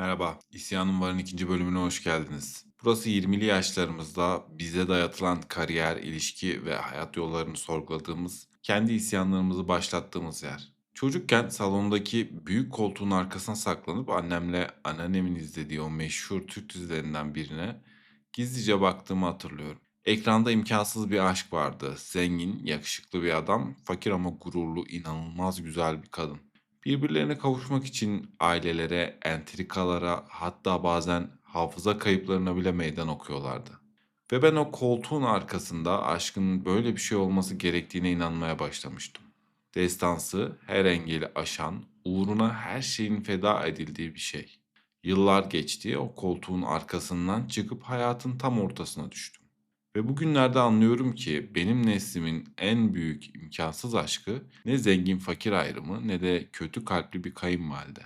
Merhaba, İsyanın Var'ın ikinci bölümüne hoş geldiniz. Burası 20'li yaşlarımızda bize dayatılan kariyer, ilişki ve hayat yollarını sorguladığımız, kendi isyanlarımızı başlattığımız yer. Çocukken salondaki büyük koltuğun arkasına saklanıp annemle anneannemin izlediği o meşhur Türk dizilerinden birine gizlice baktığımı hatırlıyorum. Ekranda imkansız bir aşk vardı. Zengin, yakışıklı bir adam, fakir ama gururlu, inanılmaz güzel bir kadın. Birbirlerine kavuşmak için ailelere, entrikalara, hatta bazen hafıza kayıplarına bile meydan okuyorlardı. Ve ben o koltuğun arkasında aşkın böyle bir şey olması gerektiğine inanmaya başlamıştım. Destansı, her engeli aşan, uğruna her şeyin feda edildiği bir şey. Yıllar geçti, o koltuğun arkasından çıkıp hayatın tam ortasına düştüm. Ve bugünlerde anlıyorum ki benim neslimin en büyük imkansız aşkı ne zengin fakir ayrımı ne de kötü kalpli bir kayınvalide.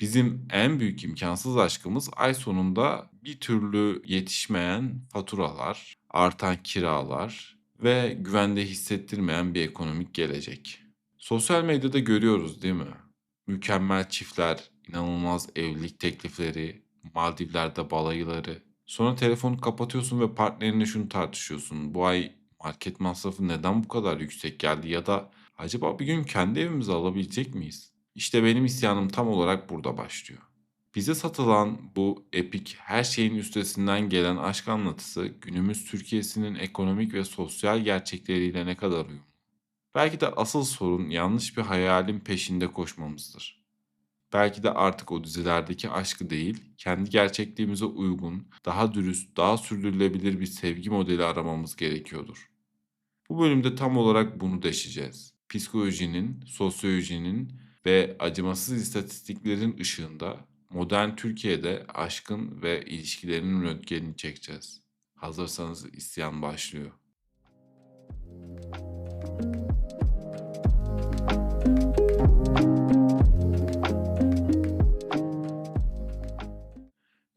Bizim en büyük imkansız aşkımız ay sonunda bir türlü yetişmeyen faturalar, artan kiralar ve güvende hissettirmeyen bir ekonomik gelecek. Sosyal medyada görüyoruz değil mi? Mükemmel çiftler, inanılmaz evlilik teklifleri, Maldivler'de balayıları. Sonra telefonu kapatıyorsun ve partnerinle şunu tartışıyorsun. Bu ay market masrafı neden bu kadar yüksek geldi ya da acaba bir gün kendi evimizi alabilecek miyiz? İşte benim isyanım tam olarak burada başlıyor. Bize satılan bu epik her şeyin üstesinden gelen aşk anlatısı günümüz Türkiye'sinin ekonomik ve sosyal gerçekleriyle ne kadar uyumlu? Belki de asıl sorun yanlış bir hayalin peşinde koşmamızdır. Belki de artık o dizilerdeki aşkı değil, kendi gerçekliğimize uygun, daha dürüst, daha sürdürülebilir bir sevgi modeli aramamız gerekiyordur. Bu bölümde tam olarak bunu deşeceğiz. Psikolojinin, sosyolojinin ve acımasız istatistiklerin ışığında modern Türkiye'de aşkın ve ilişkilerin röntgenini çekeceğiz. Hazırsanız isyan başlıyor.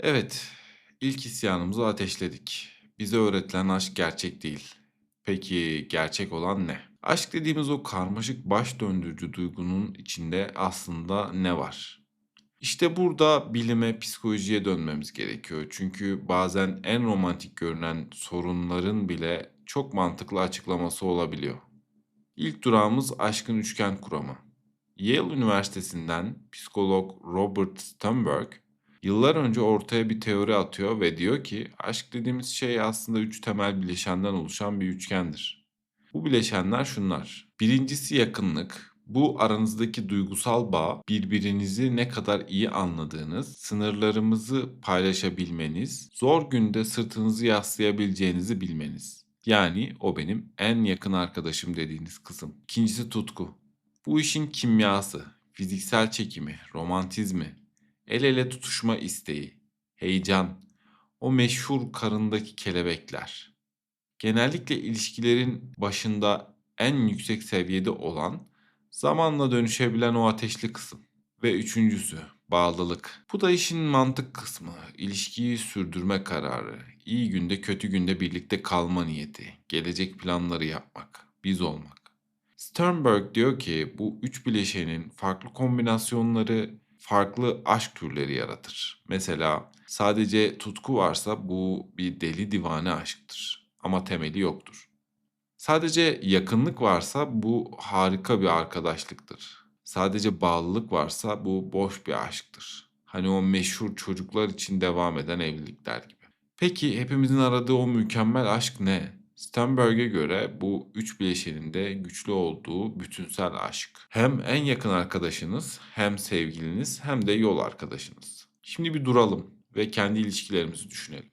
Evet, ilk isyanımızı ateşledik. Bize öğretilen aşk gerçek değil. Peki gerçek olan ne? Aşk dediğimiz o karmaşık baş döndürücü duygunun içinde aslında ne var? İşte burada bilime, psikolojiye dönmemiz gerekiyor. Çünkü bazen en romantik görünen sorunların bile çok mantıklı açıklaması olabiliyor. İlk durağımız aşkın üçgen kuramı. Yale Üniversitesi'nden psikolog Robert Sternberg yıllar önce ortaya bir teori atıyor ve diyor ki aşk dediğimiz şey aslında üç temel bileşenden oluşan bir üçgendir. Bu bileşenler şunlar. Birincisi yakınlık. Bu aranızdaki duygusal bağ, birbirinizi ne kadar iyi anladığınız, sınırlarımızı paylaşabilmeniz, zor günde sırtınızı yaslayabileceğinizi bilmeniz. Yani o benim en yakın arkadaşım dediğiniz kısım. İkincisi tutku. Bu işin kimyası, fiziksel çekimi, romantizmi, el ele tutuşma isteği, heyecan, o meşhur karındaki kelebekler. Genellikle ilişkilerin başında en yüksek seviyede olan, zamanla dönüşebilen o ateşli kısım. Ve üçüncüsü, bağlılık. Bu da işin mantık kısmı, ilişkiyi sürdürme kararı, iyi günde kötü günde birlikte kalma niyeti, gelecek planları yapmak, biz olmak. Sternberg diyor ki bu üç bileşenin farklı kombinasyonları farklı aşk türleri yaratır. Mesela sadece tutku varsa bu bir deli divane aşktır ama temeli yoktur. Sadece yakınlık varsa bu harika bir arkadaşlıktır. Sadece bağlılık varsa bu boş bir aşktır. Hani o meşhur çocuklar için devam eden evlilikler gibi. Peki hepimizin aradığı o mükemmel aşk ne? Sternberg'e göre bu üç bileşenin de güçlü olduğu bütünsel aşk. Hem en yakın arkadaşınız, hem sevgiliniz, hem de yol arkadaşınız. Şimdi bir duralım ve kendi ilişkilerimizi düşünelim.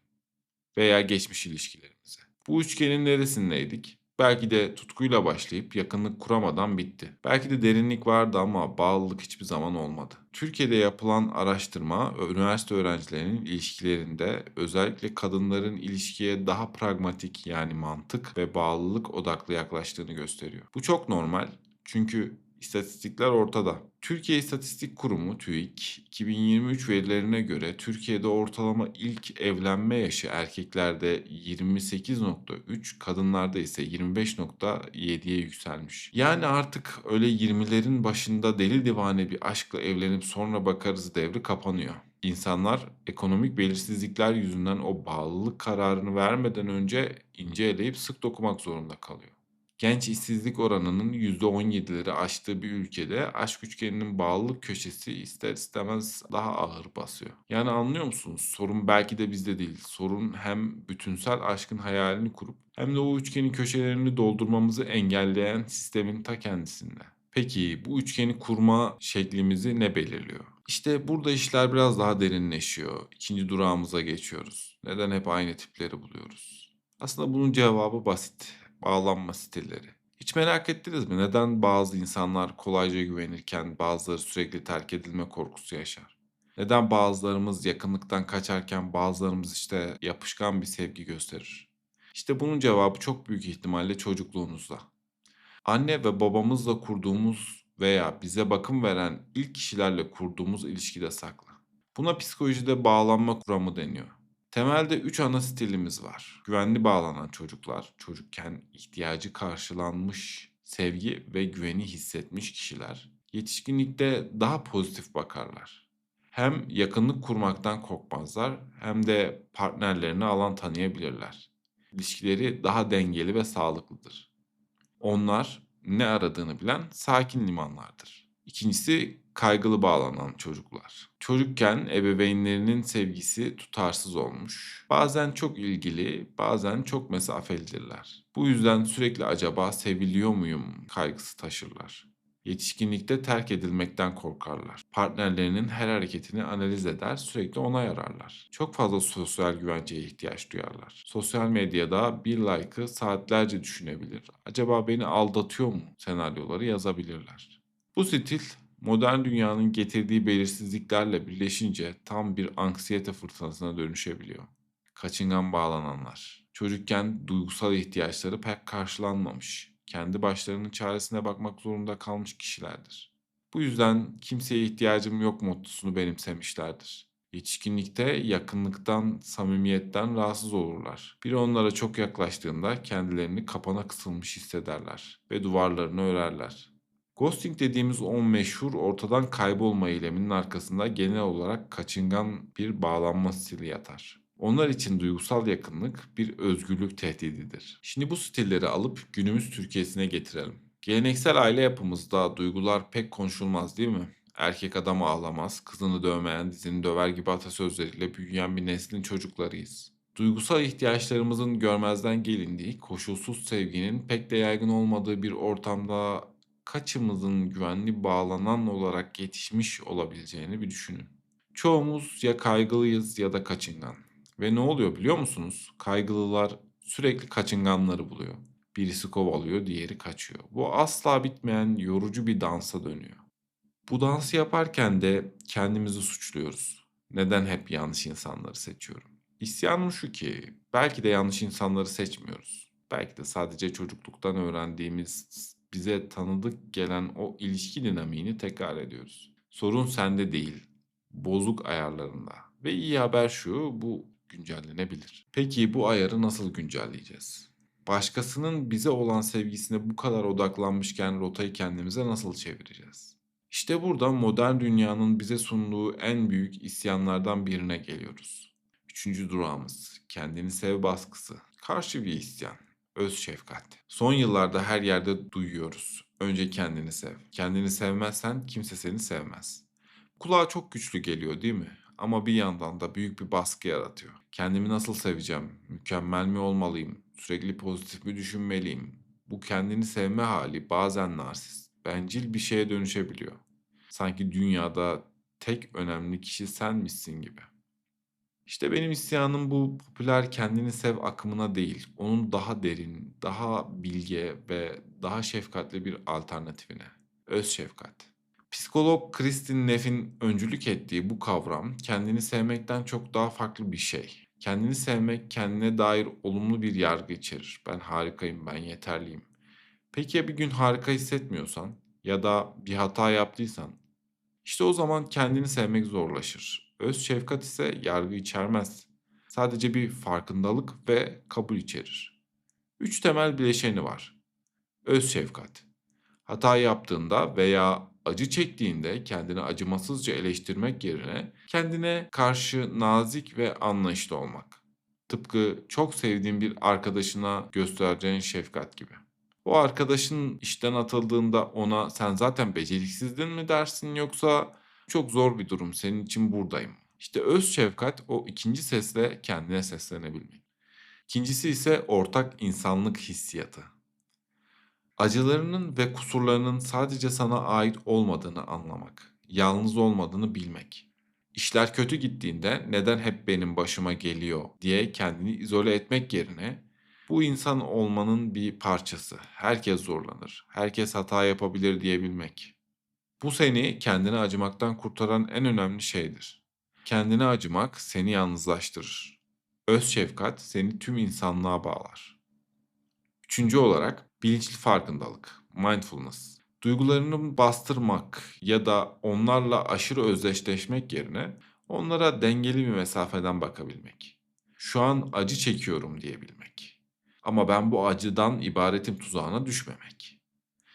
Veya geçmiş ilişkilerimizi. Bu üçgenin neresindeydik? Belki de tutkuyla başlayıp yakınlık kuramadan bitti. Belki de derinlik vardı ama bağlılık hiçbir zaman olmadı. Türkiye'de yapılan araştırma üniversite öğrencilerinin ilişkilerinde özellikle kadınların ilişkiye daha pragmatik yani mantık ve bağlılık odaklı yaklaştığını gösteriyor. Bu çok normal çünkü İstatistikler ortada. Türkiye İstatistik Kurumu TÜİK 2023 verilerine göre Türkiye'de ortalama ilk evlenme yaşı erkeklerde 28.3, kadınlarda ise 25.7'ye yükselmiş. Yani artık öyle 20'lerin başında deli divane bir aşkla evlenip sonra bakarız devri kapanıyor. İnsanlar ekonomik belirsizlikler yüzünden o bağlılık kararını vermeden önce ince eleyip sık dokumak zorunda kalıyor. Genç işsizlik oranının %17'leri aştığı bir ülkede aşk üçgeninin bağlılık köşesi ister istemez daha ağır basıyor. Yani anlıyor musunuz? Sorun belki de bizde değil. Sorun hem bütünsel aşkın hayalini kurup hem de o üçgenin köşelerini doldurmamızı engelleyen sistemin ta kendisinde. Peki bu üçgeni kurma şeklimizi ne belirliyor? İşte burada işler biraz daha derinleşiyor. İkinci durağımıza geçiyoruz. Neden hep aynı tipleri buluyoruz? Aslında bunun cevabı basit. Bağlanma stilleri. Hiç merak ettiniz mi? Neden bazı insanlar kolayca güvenirken bazıları sürekli terk edilme korkusu yaşar? Neden bazılarımız yakınlıktan kaçarken bazılarımız işte yapışkan bir sevgi gösterir? İşte bunun cevabı çok büyük ihtimalle çocukluğunuzda. Anne ve babamızla kurduğumuz veya bize bakım veren ilk kişilerle kurduğumuz ilişkide saklı. Buna psikolojide bağlanma kuramı deniyor. Temelde 3 ana stilimiz var. Güvenli bağlanan çocuklar, çocukken ihtiyacı karşılanmış, sevgi ve güveni hissetmiş kişiler. Yetişkinlikte daha pozitif bakarlar. Hem yakınlık kurmaktan korkmazlar hem de partnerlerini alan tanıyabilirler. İlişkileri daha dengeli ve sağlıklıdır. Onlar ne aradığını bilen sakin limanlardır. İkincisi kaygılı bağlanan çocuklar. Çocukken ebeveynlerinin sevgisi tutarsız olmuş. Bazen çok ilgili, bazen çok mesafelidirler. Bu yüzden sürekli acaba seviliyor muyum kaygısı taşırlar. Yetişkinlikte terk edilmekten korkarlar. Partnerlerinin her hareketini analiz eder, sürekli onay ararlar. Çok fazla sosyal güvenceye ihtiyaç duyarlar. Sosyal medyada bir like'ı saatlerce düşünebilir. Acaba beni aldatıyor mu senaryoları yazabilirler. Bu stil modern dünyanın getirdiği belirsizliklerle birleşince tam bir anksiyete fırtınasına dönüşebiliyor. Kaçıngan bağlananlar. Çocukken duygusal ihtiyaçları pek karşılanmamış. Kendi başlarının çaresine bakmak zorunda kalmış kişilerdir. Bu yüzden kimseye ihtiyacım yok mottosunu benimsemişlerdir. Yetişkinlikte yakınlıktan, samimiyetten rahatsız olurlar. Biri onlara çok yaklaştığında kendilerini kapana kısılmış hissederler ve duvarlarını örerler. Ghosting dediğimiz o meşhur ortadan kaybolma eyleminin arkasında genel olarak kaçıngan bir bağlanma stili yatar. Onlar için duygusal yakınlık bir özgürlük tehdididir. Şimdi bu stilleri alıp günümüz Türkiye'sine getirelim. Geleneksel aile yapımızda duygular pek konuşulmaz değil mi? Erkek adam ağlamaz, kızını dövmeyen dizini döver gibi atasözleriyle büyüyen bir neslin çocuklarıyız. Duygusal ihtiyaçlarımızın görmezden gelindiği, koşulsuz sevginin pek de yaygın olmadığı bir ortamda kaçımızın güvenli bağlanan olarak yetişmiş olabileceğini bir düşünün. Çoğumuz ya kaygılıyız ya da kaçıngan. Ve ne oluyor biliyor musunuz? Kaygılılar sürekli kaçınganları buluyor. Birisi kovalıyor, diğeri kaçıyor. Bu asla bitmeyen yorucu bir dansa dönüyor. Bu dansı yaparken de kendimizi suçluyoruz. Neden hep yanlış insanları seçiyorum? İsyanım şu ki belki de yanlış insanları seçmiyoruz. Belki de sadece çocukluktan öğrendiğimiz, bize tanıdık gelen o ilişki dinamiğini tekrar ediyoruz. Sorun sende değil, bozuk ayarlarında. Ve iyi haber şu, bu güncellenebilir. Peki bu ayarı nasıl güncelleyeceğiz? Başkasının bize olan sevgisine bu kadar odaklanmışken rotayı kendimize nasıl çevireceğiz? İşte burada modern dünyanın bize sunduğu en büyük isyanlardan birine geliyoruz. Üçüncü durağımız kendini sev baskısı. Karşı bir isyan. Öz şefkat. Son yıllarda her yerde duyuyoruz. Önce kendini sev. Kendini sevmezsen kimse seni sevmez. Kulağa çok güçlü geliyor değil mi? Ama bir yandan da büyük bir baskı yaratıyor. Kendimi nasıl seveceğim? Mükemmel mi olmalıyım? Sürekli pozitif mi düşünmeliyim? Bu kendini sevme hali bazen narsist, bencil bir şeye dönüşebiliyor. Sanki dünyada tek önemli kişi senmişsin gibi. İşte benim isyanım bu popüler kendini sev akımına değil, onun daha derin, daha bilge ve daha şefkatli bir alternatifine. Öz şefkat. Psikolog Kristin Neff'in öncülük ettiği bu kavram kendini sevmekten çok daha farklı bir şey. Kendini sevmek kendine dair olumlu bir yargı içerir. Ben harikayım, ben yeterliyim. Peki ya bir gün harika hissetmiyorsan ya da bir hata yaptıysan? İşte o zaman kendini sevmek zorlaşır. Öz şefkat ise yargı içermez. Sadece bir farkındalık ve kabul içerir. Üç temel bileşeni var. Öz şefkat. Hata yaptığında veya acı çektiğinde kendini acımasızca eleştirmek yerine kendine karşı nazik ve anlayışlı olmak. Tıpkı çok sevdiğin bir arkadaşına göstereceğin şefkat gibi. O arkadaşın işten atıldığında ona sen zaten beceriksizdin mi dersin yoksa çok zor bir durum senin için buradayım. İşte öz şefkat o ikinci sesle kendine seslenebilmek. İkincisi ise ortak insanlık hissiyatı. Acılarının ve kusurlarının sadece sana ait olmadığını anlamak, yalnız olmadığını bilmek. İşler kötü gittiğinde neden hep benim başıma geliyor diye kendini izole etmek yerine bu insan olmanın bir parçası. Herkes zorlanır, herkes hata yapabilir diyebilmek. Bu seni kendine acımaktan kurtaran en önemli şeydir. Kendine acımak seni yalnızlaştırır. Öz şefkat seni tüm insanlığa bağlar. Üçüncü olarak bilinçli farkındalık, mindfulness. Duygularını bastırmak ya da onlarla aşırı özdeşleşmek yerine onlara dengeli bir mesafeden bakabilmek. Şu an acı çekiyorum diyebilmek. Ama ben bu acıdan ibaretim tuzağına düşmemek.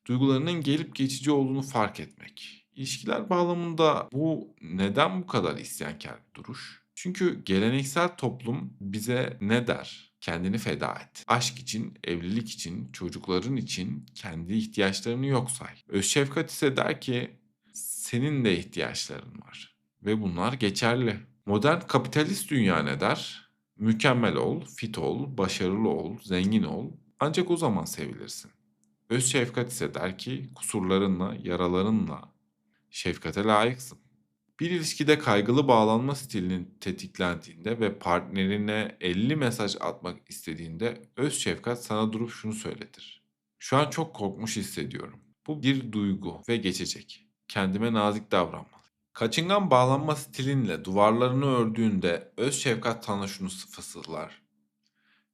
Duygularının gelip geçici olduğunu fark etmek. İlişkiler bağlamında bu neden bu kadar isyankar bir duruş? Çünkü geleneksel toplum bize ne der? Kendini feda et. Aşk için, evlilik için, çocukların için kendi ihtiyaçlarını yok say. Öz şefkat ise der ki senin de ihtiyaçların var ve bunlar geçerli. Modern kapitalist dünya ne der? Mükemmel ol, fit ol, başarılı ol, zengin ol. Ancak o zaman sevilirsin. Öz şefkat ise der ki kusurlarınla, yaralarınla şefkate layıksın. Bir ilişkide kaygılı bağlanma stilinin tetiklendiğinde ve partnerine 50 mesaj atmak istediğinde öz şefkat sana durup şunu söyletir. Şu an çok korkmuş hissediyorum. Bu bir duygu ve geçecek. Kendime nazik davranmalıyım. Kaçıngan bağlanma stilinle duvarlarını ördüğünde öz şefkat sana şunu fısıldar.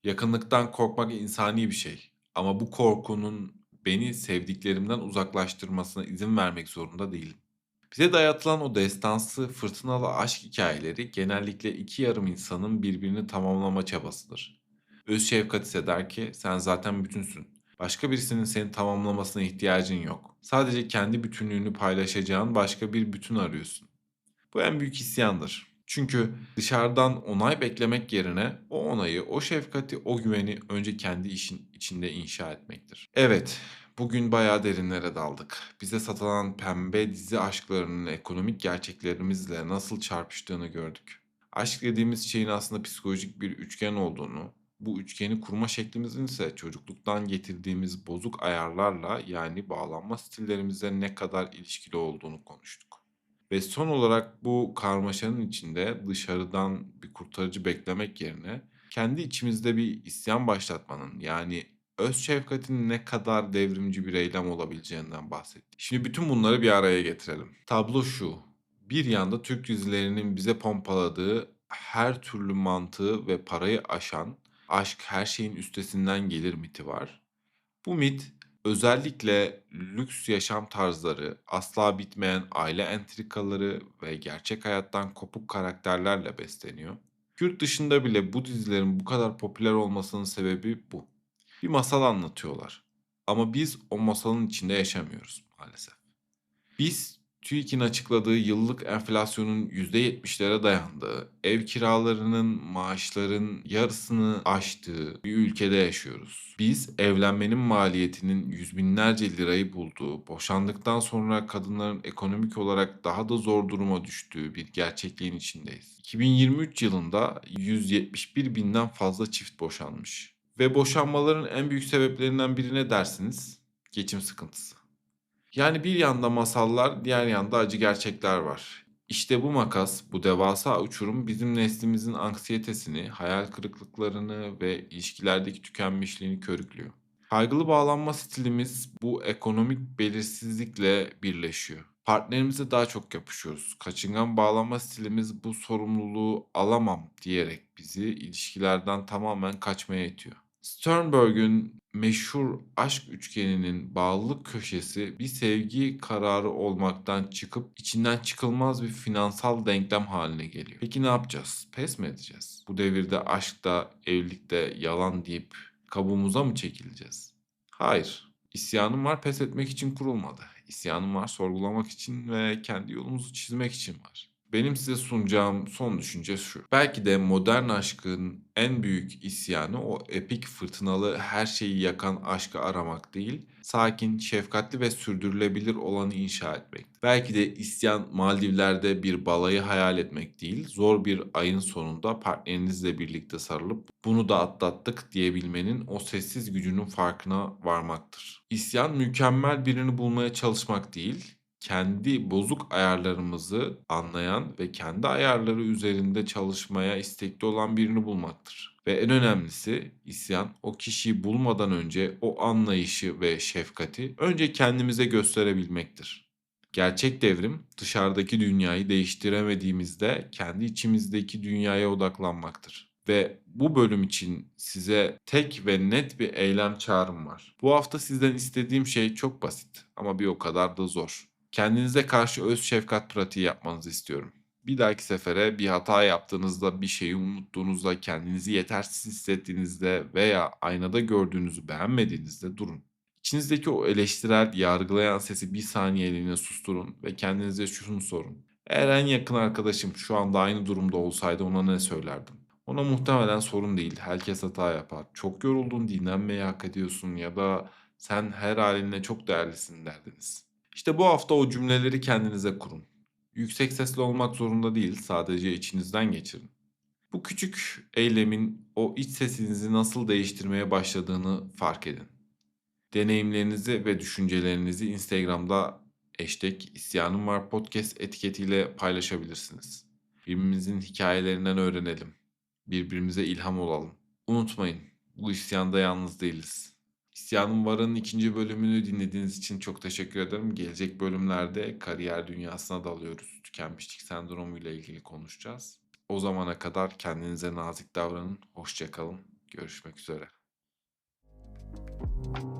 Yakınlıktan korkmak insani bir şey. Ama bu korkunun beni sevdiklerimden uzaklaştırmasına izin vermek zorunda değilim. Bize dayatılan o destansı, fırtınalı aşk hikayeleri genellikle iki yarım insanın birbirini tamamlama çabasıdır. Öz şefkat ise der ki sen zaten bütünsün. Başka birisinin seni tamamlamasına ihtiyacın yok. Sadece kendi bütünlüğünü paylaşacağın başka bir bütün arıyorsun. Bu en büyük isyandır. Çünkü dışarıdan onay beklemek yerine o onayı, o şefkati, o güveni önce kendi işin içinde inşa etmektir. Evet, bugün bayağı derinlere daldık. Bize satılan pembe dizi aşklarının ekonomik gerçeklerimizle nasıl çarpıştığını gördük. Aşk dediğimiz şeyin aslında psikolojik bir üçgen olduğunu, bu üçgeni kurma şeklimizin ise çocukluktan getirdiğimiz bozuk ayarlarla yani bağlanma stillerimizle ne kadar ilişkili olduğunu konuştuk. Ve son olarak bu karmaşanın içinde dışarıdan bir kurtarıcı beklemek yerine kendi içimizde bir isyan başlatmanın yani öz şefkatin ne kadar devrimci bir eylem olabileceğinden bahsettik. Şimdi bütün bunları bir araya getirelim. Tablo şu. Bir yanda Türk dizilerinin bize pompaladığı her türlü mantığı ve parayı aşan aşk her şeyin üstesinden gelir miti var. Bu mit özellikle lüks yaşam tarzları, asla bitmeyen aile entrikaları ve gerçek hayattan kopuk karakterlerle besleniyor. Yurt dışında bile bu dizilerin bu kadar popüler olmasının sebebi bu. Bir masal anlatıyorlar. Ama biz o masalın içinde yaşamıyoruz maalesef. Biz TÜİK'in açıkladığı yıllık enflasyonun %70'lere dayandığı, ev kiralarının maaşların yarısını aştığı bir ülkede yaşıyoruz. Biz evlenmenin maliyetinin yüz binlerce lirayı bulduğu, boşandıktan sonra kadınların ekonomik olarak daha da zor duruma düştüğü bir gerçekliğin içindeyiz. 2023 yılında 171 binden fazla çift boşanmış. Ve boşanmaların en büyük sebeplerinden biri ne dersiniz? Geçim sıkıntısı. Yani bir yanda masallar, diğer yanda acı gerçekler var. İşte bu makas, bu devasa uçurum bizim neslimizin anksiyetesini, hayal kırıklıklarını ve ilişkilerdeki tükenmişliğini körüklüyor. Kaygılı bağlanma stilimiz bu ekonomik belirsizlikle birleşiyor. Partnerimize daha çok yapışıyoruz. Kaçıngan bağlanma stilimiz bu sorumluluğu alamam diyerek bizi ilişkilerden tamamen kaçmaya itiyor. Sternberg'ün meşhur aşk üçgeninin bağlılık köşesi bir sevgi kararı olmaktan çıkıp içinden çıkılmaz bir finansal denklem haline geliyor. Peki ne yapacağız? Pes mi edeceğiz? Bu devirde aşkta, evlilikte yalan deyip kabuğumuza mı çekileceğiz? Hayır. İsyanım var pes etmek için kurulmadı. İsyanım var sorgulamak için ve kendi yolumuzu çizmek için var. Benim size sunacağım son düşünce şu. Belki de modern aşkın en büyük isyanı o epik fırtınalı her şeyi yakan aşkı aramak değil, sakin, şefkatli ve sürdürülebilir olanı inşa etmek. Belki de isyan Maldivler'de bir balayı hayal etmek değil, zor bir ayın sonunda partnerinizle birlikte sarılıp bunu da atlattık diyebilmenin o sessiz gücünün farkına varmaktır. İsyan mükemmel birini bulmaya çalışmak değil, kendi bozuk ayarlarımızı anlayan ve kendi ayarları üzerinde çalışmaya istekli olan birini bulmaktır. Ve en önemlisi isyan o kişiyi bulmadan önce o anlayışı ve şefkati önce kendimize gösterebilmektir. Gerçek devrim dışarıdaki dünyayı değiştiremediğimizde kendi içimizdeki dünyaya odaklanmaktır. Ve bu bölüm için size tek ve net bir eylem çağrım var. Bu hafta sizden istediğim şey çok basit ama bir o kadar da zor. Kendinize karşı öz şefkat pratiği yapmanızı istiyorum. Bir dahaki sefere bir hata yaptığınızda, bir şeyi unuttuğunuzda, kendinizi yetersiz hissettiğinizde veya aynada gördüğünüzü beğenmediğinizde durun. İçinizdeki o eleştirel, yargılayan sesi bir saniyeliğine susturun ve kendinize şunu sorun. Eğer en yakın arkadaşım şu anda aynı durumda olsaydı ona ne söylerdim? Ona muhtemelen sorun değil. Herkes hata yapar. Çok yoruldun, dinlenmeyi hak ediyorsun ya da sen her halinle çok değerlisin derdiniz. İşte bu hafta o cümleleri kendinize kurun. Yüksek sesli olmak zorunda değil, sadece içinizden geçirin. Bu küçük eylemin o iç sesinizi nasıl değiştirmeye başladığını fark edin. Deneyimlerinizi ve düşüncelerinizi Instagram'da hashtag isyanım var podcast etiketiyle paylaşabilirsiniz. Birbirimizin hikayelerinden öğrenelim. Birbirimize ilham olalım. Unutmayın, bu isyanda yalnız değiliz. İsyanım Var'ın ikinci bölümünü dinlediğiniz için çok teşekkür ederim. Gelecek bölümlerde kariyer dünyasına dalıyoruz. Tükenmişlik sendromu ile ilgili konuşacağız. O zamana kadar kendinize nazik davranın. Hoşçakalın. Görüşmek üzere. Thank you